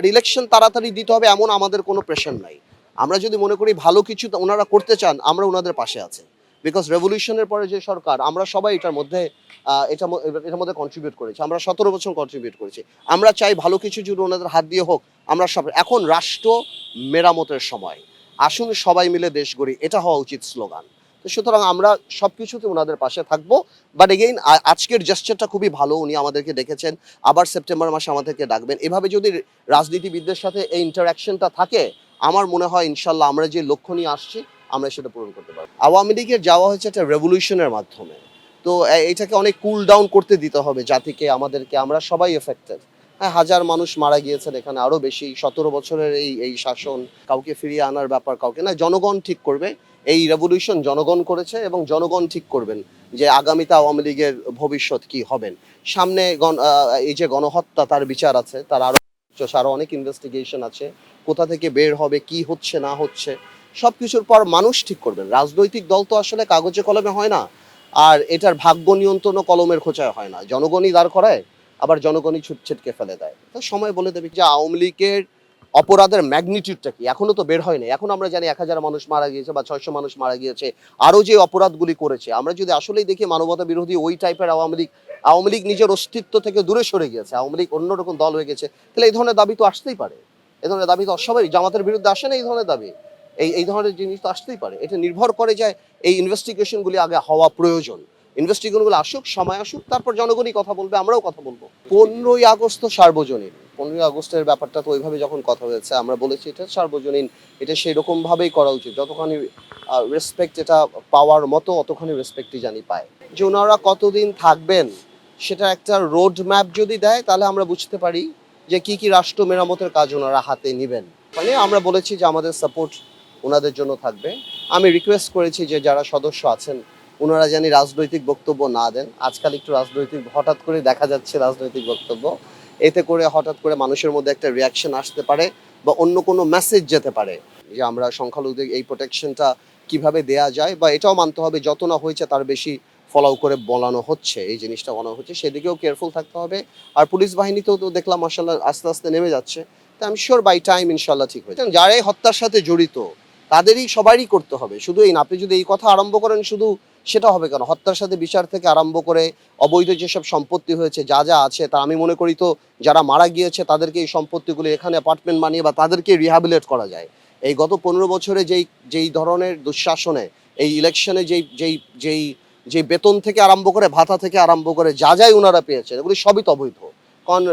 But election তাড়াতাড়ি দিতে হবে এমন আমাদের কোনো প্রেশার নাই। আমরা যদি মনে করি ভালো কিছু ওনারা করতে চান, আমরা ওনাদের পাশে আছি। বিকজ রেভলিউশনের পরে যে সরকার, আমরা সবাই এটার মধ্যে এটা এটার মধ্যে কন্ট্রিবিউট করেছি। আমরা সতেরো বছর কন্ট্রিবিউট করেছি। আমরা চাই ভালো কিছু যদি ওনাদের হাত দিয়ে হোক, আমরা সব, এখন রাষ্ট্র মেরামতের সময়। আসুন সবাই মিলে দেশ গড়ি। এটা হওয়া উচিত স্লোগান তো সুতরাং আমরা সব কিছুতে ওনাদের পাশে থাকব। বাট এগেইন আজকের জেস্টারটা খুবই ভালো। উনি আমাদেরকে ডেকেছেন। আবার সেপ্টেম্বর মাসে আমাদেরকে ডাকবেন। এভাবে যদি রাজনীতিবিদদের সাথে এই ইন্টারাকশনটা থাকে, আমার মনে হয় ইনশাল্লাহ আমরা যে লক্ষ্য নিয়ে আসছি, আমরা সেটা পূরণ করতে পারব। আওয়ামী লীগের যাওয়া হয়েছে একটা রেভলিউশনের মাধ্যমে। তো এটাকে অনেক কুল ডাউন করতে দিতে হবে জাতিকে, আমাদেরকে। আমরা সবাই এফেক্টেড হ্যাঁ হাজার মানুষ মারা গিয়েছেন এখানে, আরও বেশি। সতেরো বছরের এই এই শাসন, কাউকে ফিরিয়ে আনার ব্যাপার, কাউকে না, জনগণ ঠিক করবে। এই রেভলিউশন জনগণ করেছে এবং জনগণ ঠিক করবেন যে আগামীতে আওয়ামী লীগের ভবিষ্যৎ কি হবেন সামনে গণ এই যে গণহত্যা, তার বিচার আছে, তার আরও আরও অনেক ইনভেস্টিগেশন আছে, কোথা থেকে বের হবে, কি হচ্ছে, না হচ্ছে সব কিছুর পর মানুষ ঠিক করবেন। রাজনৈতিক দল তো আসলে কাগজে কলমে হয় না, আর এটার ভাগ্য নিয়ন্ত্রণও কলমের খোঁচায় হয় না। জনগণই দাঁড় করায়, আবার জনগণই ছুট ছিটকে ফেলে দেয়। তো সময় বলে দেবে যে আওয়ামী লীগের অপরাধের ম্যাগনিটিউডটা কি? এখনও তো বের হয়নি। এখন আমরা জানি এক হাজার মানুষ মারা গিয়েছে বা ছয়শো মানুষ মারা গিয়েছে। আরও যে অপরাধগুলি করেছে, আমরা যদি আসলেই দেখি মানবতা বিরোধী ওই টাইপের আওয়ামী লীগ আওয়ামী লীগ নিজের অস্তিত্ব থেকে দূরে সরে গিয়েছে। আওয়ামী লীগ অন্যরকম দল হয়ে গেছে। তাহলে এই ধরনের দাবি তো আসতেই পারে। এই ধরনের দাবি তো সবাই জামাতের বিরুদ্ধে আসে না এই ধরনের দাবি। এই এই ধরনের জিনিস তো আসতেই পারে। এটা নির্ভর করে যে এই ইনভেস্টিগেশনগুলি আগে হওয়া প্রয়োজন। ইনভেস্টিগেশনগুলো আসুক, সময় আসুক, তারপর জনগণই কথা বলবে, আমরাও কথা বলব। পনেরোই আগস্ট সার্বজনীন। পনেরোই আগস্টের ব্যাপারটা তো ওইভাবে যখন কথা হয়েছে, আমরা বলেছি এটা সার্বজনীন, এটা সেই রকম ভাবেই করা উচিত, যতখানি রেসপেক্ট এটা পাওয়ার মতো অতখানি রেসপেক্টই জানি পায়। যে ওনারা কতদিন থাকবেন, সেটা একটা রোড ম্যাপ যদি দেয়, তাহলে আমরা বুঝতে পারি যে কি কি রাষ্ট্র মেরামতের কাজ ওনারা হাতে নেবেন। মানে আমরা বলেছি যে আমাদের সাপোর্ট ওনাদের জন্য থাকবে। আমি রিকোয়েস্ট করেছি যে যারা সদস্য আছেন, ওনারা জানি রাজনৈতিক বক্তব্য না দেন। আজকাল একটু রাজনৈতিক, হঠাৎ করে দেখা যাচ্ছে রাজনৈতিক বক্তব্য। এতে করে হঠাৎ করে মানুষের মধ্যে একটা রিয়াকশন আসতে পারে বা অন্য কোনো মেসেজ যেতে পারে। যে আমরা সংখ্যালঘুদের এই প্রোটেকশনটা কীভাবে দেয়া যায় বা এটাও মানতে হবে যত না হয়েছে তার বেশি ফলো করে বলানো হচ্ছে, এই জিনিসটা বলানো হচ্ছে। সেদিকেও কেয়ারফুল থাকতে হবে। আর পুলিশ বাহিনীতেও তো দেখলাম মাসাল্লাহ আস্তে আস্তে নেমে যাচ্ছে। তা আমি শিওর বাই টাইম ইনশাল্লাহ ঠিক হয়ে যাবে। যারাই হত্যার সাথে জড়িত, তাদেরই সবারই করতে হবে। শুধু এই আপনি যদি এই কথা আরম্ভ করেন, শুধু সেটা হবে কেন? হত্যার সাথে বিচার থেকে আরম্ভ করে অবৈধ যেসব সম্পত্তি হয়েছে, যা যা আছে, তা আমি মনে করি তো যারা মারা গিয়েছে, তাদেরকে এই সম্পত্তিগুলো এখানে অ্যাপার্টমেন্ট বানিয়ে বা তাদেরকে রিহ্যাবিলেট করা যায়। এই গত পনেরো বছরে যেই যেই ধরনের দুঃশাসনে, এই ইলেকশনে যেই যেই যেই যে বেতন থেকে আরম্ভ করে, ভাতা থেকে আরম্ভ করে যা যাই ওনারা পেয়েছেন, এগুলি সবই তো অবৈধ। কারণ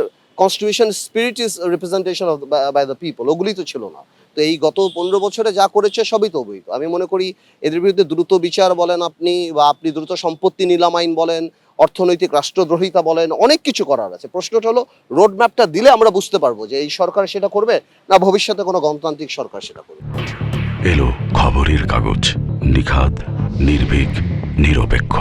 constitution spirit is representation of by the people ওগুলি তো ছিল না। তো এই গত পনেরো বছরে যা করেছে সবই তো অবৈধ। আমি মনে করি এদের বিরুদ্ধে দ্রুত বিচার বলেন আপনি বা আপনি দ্রুত সম্পত্তি নিলাম আইন বলেন, অর্থনৈতিক রাষ্ট্রদ্রোহিতা বলেন, অনেক কিছু করার আছে। প্রশ্নটা হলো রোড ম্যাপটা দিলে আমরা বুঝতে পারব যে এই সরকার সেটা করবে না ভবিষ্যতে কোনো গণতান্ত্রিক সরকার সেটা করবে। এলো খবরের কাগজ, নিখাদ, নির্ভীক, নিরপেক্ষ।